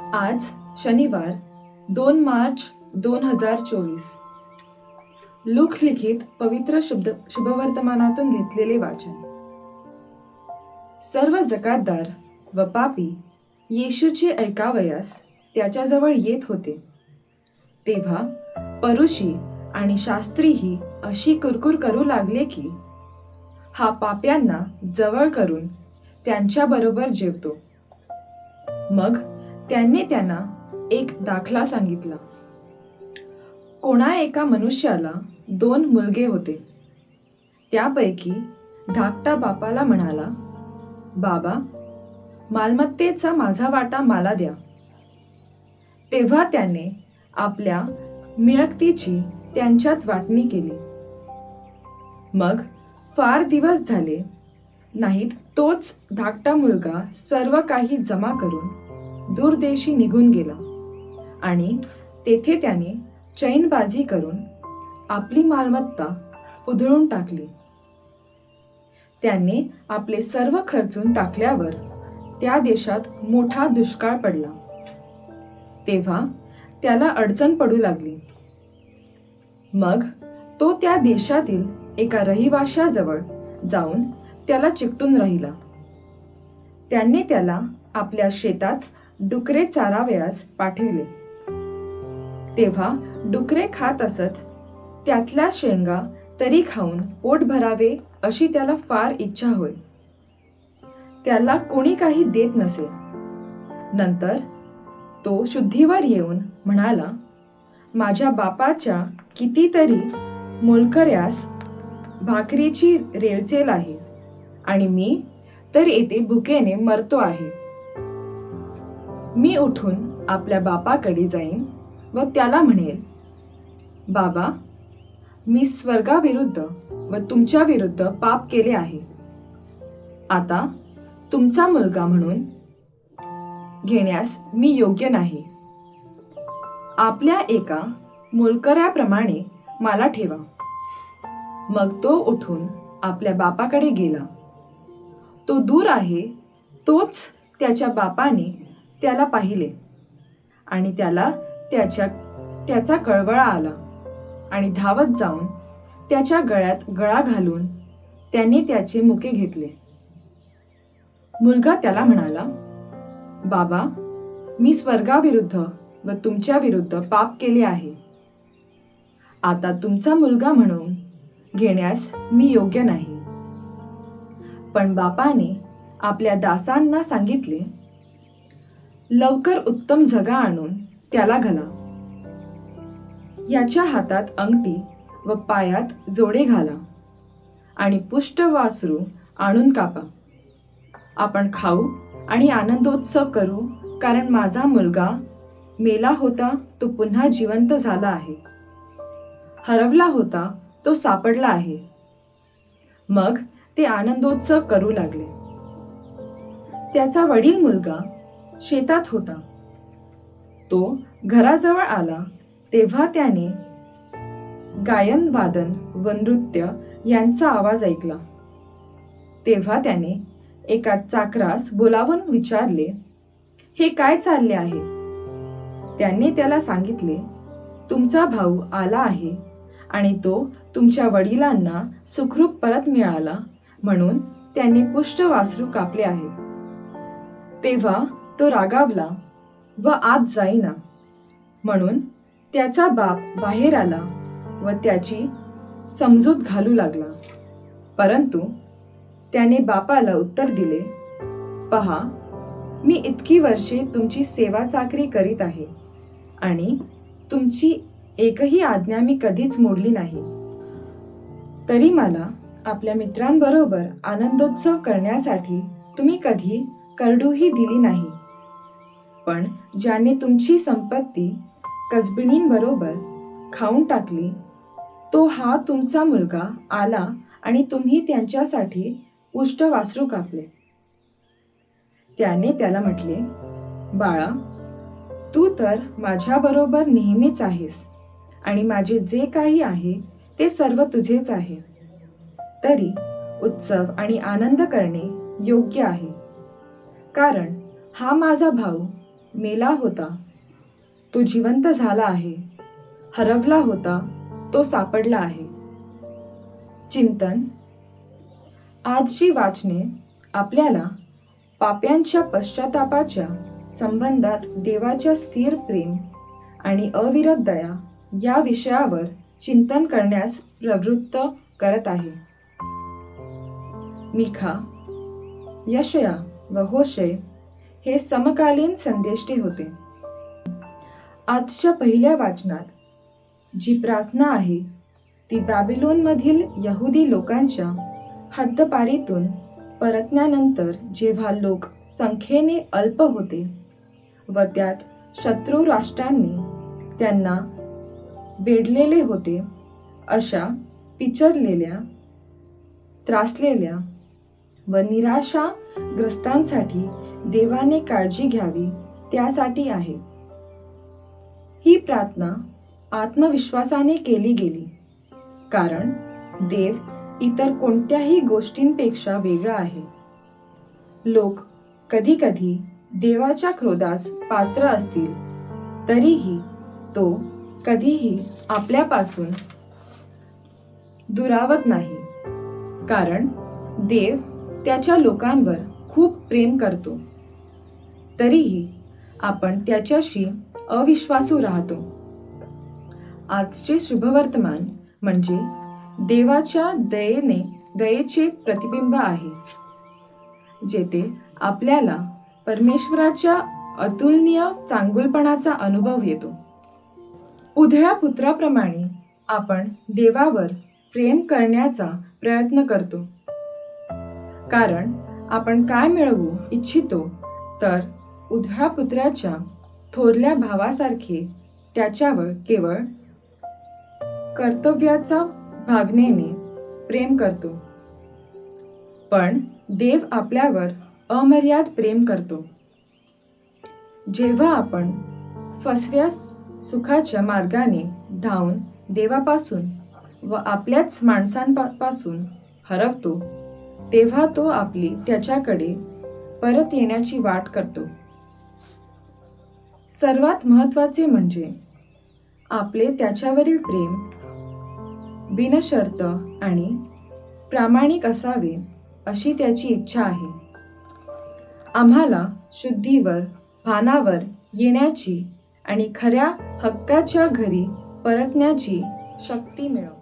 आज शनिवार दोन मार्च दोन हजार चोवीस. लिखित पवित्र शुभ शुभवर्तमानातून घेतलेले वाचन. सर्व जकातदार व पापी येशूचे ऐकावयास त्याच्याजवळ येत होते. तेव्हा परुषी आणि शास्त्रीही अशी कुरकुर करू लागले की हा पाप्यांना जवळ करून त्यांच्याबरोबर जेवतो. मग त्यांनी त्यांना एक दाखला सांगितला. कोणा एका मनुष्याला दोन मुलगे होते. त्यापैकी धाकटा बापाला म्हणाला बाबा मालमत्तेचा माझा वाटा मला द्या. तेव्हा त्याने आपल्या मिळकतीची त्यांच्यात वाटणी केली. मग फार दिवस झाले नाहीत तोच धाकटा मुलगा सर्व काही जमा करून दूरदेशी निघून गेला. आणि तेथे त्याने चैनबाजी करून आपली मालमत्ता उधळून टाकली. त्याने आपले सर्व खर्चून टाकल्यावर त्या देशात मोठा दुष्काळ पडला. तेव्हा त्याला अडचण पडू लागली. मग तो त्या देशातील एका रहिवाशाजवळ जाऊन त्याला चिकटून राहिला. त्यांनी त्याला आपल्या शेतात डुकरे चारावयास पाठविले. तेव्हा डुकरे खात असत त्यातल्या शेंगा तरी खाऊन पोट भरावे अशी त्याला फार इच्छा होय. त्याला कोणी काही देत नसे. नंतर तो शुद्धीवर येऊन म्हणाला माझ्या बापाच्या कितीतरी मोलकऱ्यास भाकरीची रेलचेल आहे आणि मी तर येथे भुकेने मरतो आहे. मी उठून आपल्या बापाकडे जाईन व त्याला म्हणेल बाबा मी स्वर्गाविरुद्ध व तुमच्या विरुद्ध पाप केले आहे. आता तुमचा मुलगा म्हणून घेण्यास मी योग्य नाही. आपल्या एका मोलकऱ्याप्रमाणे मला ठेवा. मग तो उठून आपल्या बापाकडे गेला. तो दूर आहे तोच त्याच्या बापाने त्याला पाहिले. आणि त्याला त्याच्या त्याचा कळवळा आला. आणि धावत जाऊन त्याच्या गळ्यात गळा घालून त्याने त्याचे मुके घेतले. मुलगा त्याला म्हणाला बाबा मी स्वर्गाविरुद्ध व तुमच्या विरुद्ध पाप केले आहे. आता तुमचा मुलगा म्हणून घेण्यास मी योग्य नाही. पण बापाने आपल्या दासांना सांगितले लवकर उत्तम झगा आणून त्याला घाला. याच्या हातात अंगठी व पायात जोडे घाला आणि पुष्ट वासरू आणून कापा. आपण खाऊ आणि आनंदोत्सव करू कारण माझा मुलगा मेला होता तो पुन्हा जिवंत झाला आहे. हरवला होता तो सापडला आहे. मग ते आनंदोत्सव करू लागले. त्याचा वडील मुलगा शेतात होता. तो घराजवळ आला तेव्हा त्याने गायन वादन व नृत्य यांचा आवाज ऐकला. तेव्हा त्याने एका चाकरास बोलावून विचारले हे काय चालले आहे? त्यांनी त्याला सांगितले तुमचा भाऊ आला आहे आणि तो तुमच्या वडिलांना सुखरूप परत मिळाला म्हणून त्यांनी पुष्ट वासरू कापले आहे. तेव्हा तो रागावला व आत जाईना. म्हणून त्याचा बाप बाहेर आला व त्याची समजूत घालू लागला. परंतु त्याने बापाला उत्तर दिले पहा मी इतकी वर्षे तुमची सेवा चाकरी करीत आहे आणि तुमची एकही आज्ञा मी कधीच मोडली नाही. तरी मला आपल्या मित्रांबरोबर आनंदोत्सव करण्यासाठी तुम्ही कधी करडूही दिली नाही. पण ज्याने तुमची संपत्ती कसबिणींबरोबर खाऊन टाकली तो हा तुमचा मुलगा आला आणि तुम्ही त्यांच्यासाठी पुष्ट वासरू कापले. त्याने त्याला म्हटले बाळा तू तर माझ्याबरोबर नेहमीच आहेस आणि माझे जे काही आहे ते सर्व तुझेच आहे. तरी उत्सव आणि आनंद करणे योग्य आहे. कारण हा माझा भाऊ मेला होता. तो जिवंत झाला आहे. हरवला होता. तो सापडला आहे. चिंतन. आजची वाचने आपल्याला पाप्यांच्या पश्चातापाच्या संबंधात देवाच्या स्थिर प्रेम आणि अविरत दया या विषयावर चिंतन करण्यास प्रवृत्त करत आहे. मिखा यशया व होशे हे समकालीन संदेष्टे होते. आजच्या पहिल्या वाचनात जी प्रार्थना आहे ती बॅबिलोनमधील यहुदी लोकांच्या हद्दपारीतून परतण्यानंतर जेव्हा लोक संख्येने अल्प होते व त्यात शत्रू राष्ट्रांनी त्यांना वेढलेले होते अशा पिचरलेल्या त्रासलेल्या व निराशाग्रस्तांसाठी देवाने काळजी घ्यावी त्यासाठी आहे. ही प्रार्थना आत्मविश्वासाने केली गेली. कारण देव इतर कोणत्याही गोष्टींपेक्षा वेगळा आहे. लोक कधीकधी देवाच्या क्रोधास पात्र असतील तरीही तो कधीही आपल्यापासून दुरावत नाही. कारण देव त्याच्या लोकांवर खूप प्रेम करतो. तरीही आपण त्याच्याशी अविश्वासू राहतो. आजचे शुभवर्तमान म्हणजे देवाच्या दयेने दयेचे प्रतिबिंब आहे जेथे आपल्याला परमेश्वराच्या अतुलनीय चांगुलपणाचा अनुभव येतो. उधळ्या पुत्राप्रमाणे आपण देवावर प्रेम करण्याचा प्रयत्न करतो. कारण आपण काय मिळवू इच्छितो तर उधळ्या पुत्राच्या थोरल्या भावासारखे त्याच्यावर केवळ कर्तव्याचा भावनेने प्रेम करतो. पण देव आपल्यावर अमर्याद प्रेम करतो. जेव्हा आपण फसव्या सुखाच्या मार्गाने धावून देवापासून व आपल्याच माणसांपासून हरवतो तेव्हा तो आपली त्याच्याकडे परत येण्याची वाट करतो. सर्वात महत्त्वाचे म्हणजे आपले त्याच्यावरील प्रेम बिनशर्त आणि प्रामाणिक असावे अशी त्याची इच्छा आहे. आम्हाला शुद्धीवर भानावर येण्याची आणि खऱ्या हक्काच्या घरी परतण्याची शक्ती मिळव.